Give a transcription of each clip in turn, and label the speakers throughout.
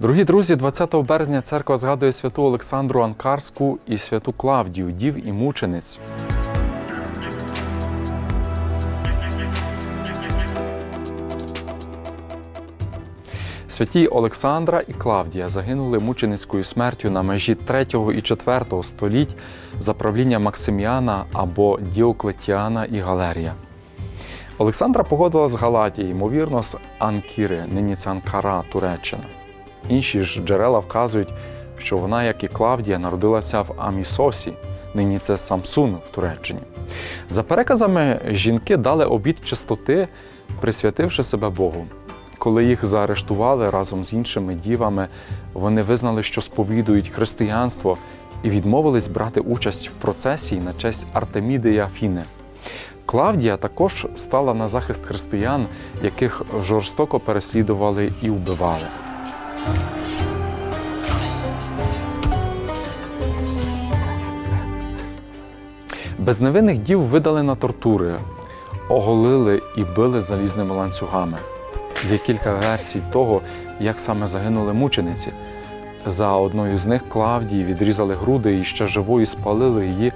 Speaker 1: Дорогі друзі, 20 березня церква згадує святу Олександру Анкарську і святу Клавдію, дів і мучениць. Святі Олександра і Клавдія загинули мученицькою смертю на межі 3 і 4 століть за правління Максиміана або Діоклетіана і Галерія. Олександра походила з Галатії, ймовірно, з Анкіри, нині це Анкара, Туреччина. Інші ж джерела вказують, що вона, як і Клавдія, народилася в Амісосі, нині це Самсун в Туреччині. За переказами, жінки дали обід чистоти, присвятивши себе Богу. Коли їх заарештували разом з іншими дівами, вони визнали, що сповідують християнство і відмовились брати участь в процесії на честь Артеміди Афіни. Клавдія також стала на захист християн, яких жорстоко переслідували і вбивали. Безневинних дів видали на тортури, оголили і били залізними ланцюгами. Є кілька версій того, як саме загинули мучениці. За одною з них Клавдії відрізали груди і ще живою спалили її,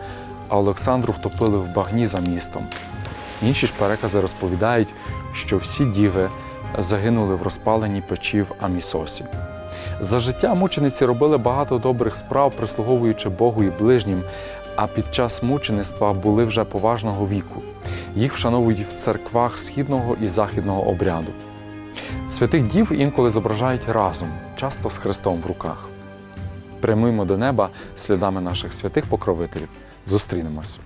Speaker 1: а Олександру втопили в багні за містом. Інші ж перекази розповідають, що всі діви загинули в розпаленій печі в Амісосі. За життя мучениці робили багато добрих справ, прислуговуючи Богу і ближнім, а під час мучеництва були вже поважного віку. Їх вшановують в церквах східного і західного обряду. Святих дів інколи зображають разом, часто з Христом в руках. Прямуємо до неба слідами наших святих покровителів. Зустрінемось.